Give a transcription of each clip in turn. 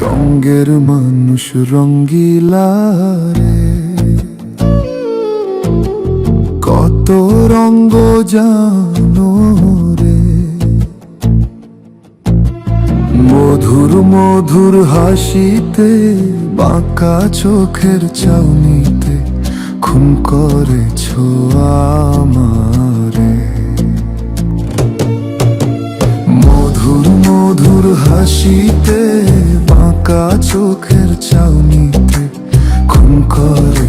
রঙ্গের মানুষ রঙ্গিলা রে কত রঙ্গ জানো রে। মধুর মধুর হাসিতে বাঁকা চোখের চাউনিতে খুন করেছ আমারে। মধুর মধুর হাসিতে বাঁকা চোখের চাউনিতে খুন করেছ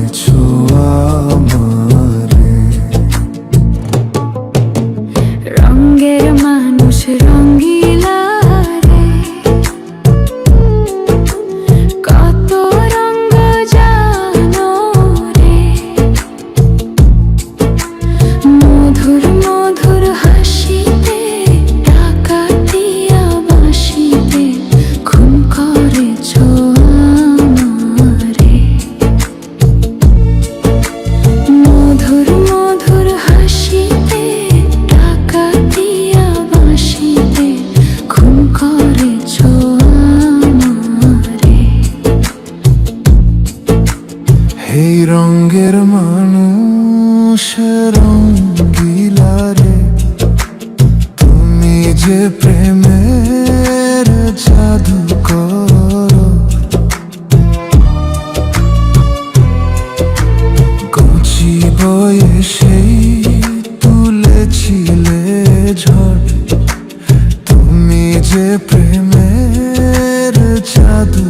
এই রঙ্গের মানুষ রঙ্গিলা রে তুমি যে প্রেমের জাদু করো। কচি বয়সেই যে প্রেমের জাদু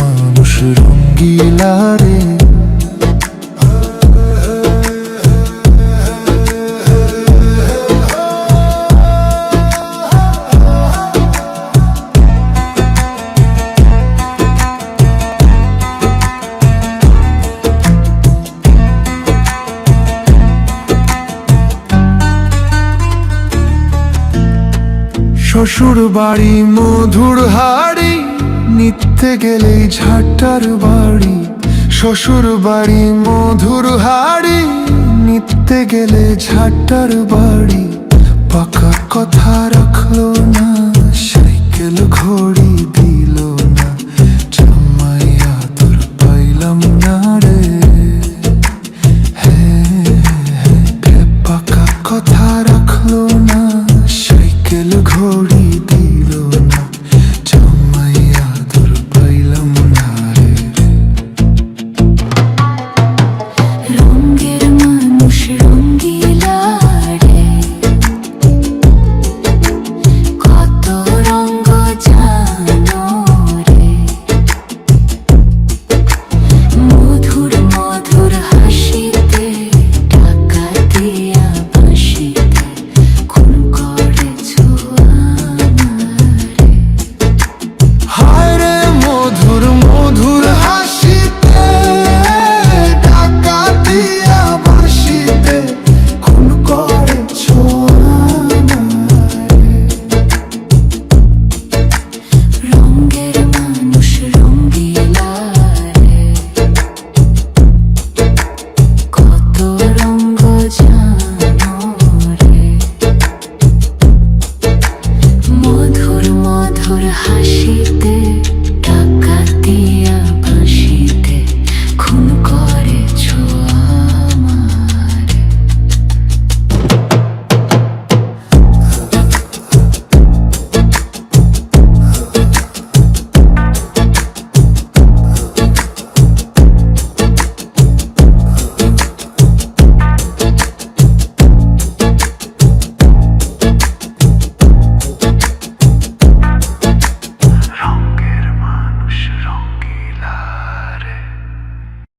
মানুষ রঙ্গিলা রে। শ্বশুর বাড়ি মধুর যেতে গেলে ঝাটার বাড়ি শ্বশুর বাড়ি মধুর হাড়ি। নিতে গেলে ঝাটার বাড়ি পাকা কথার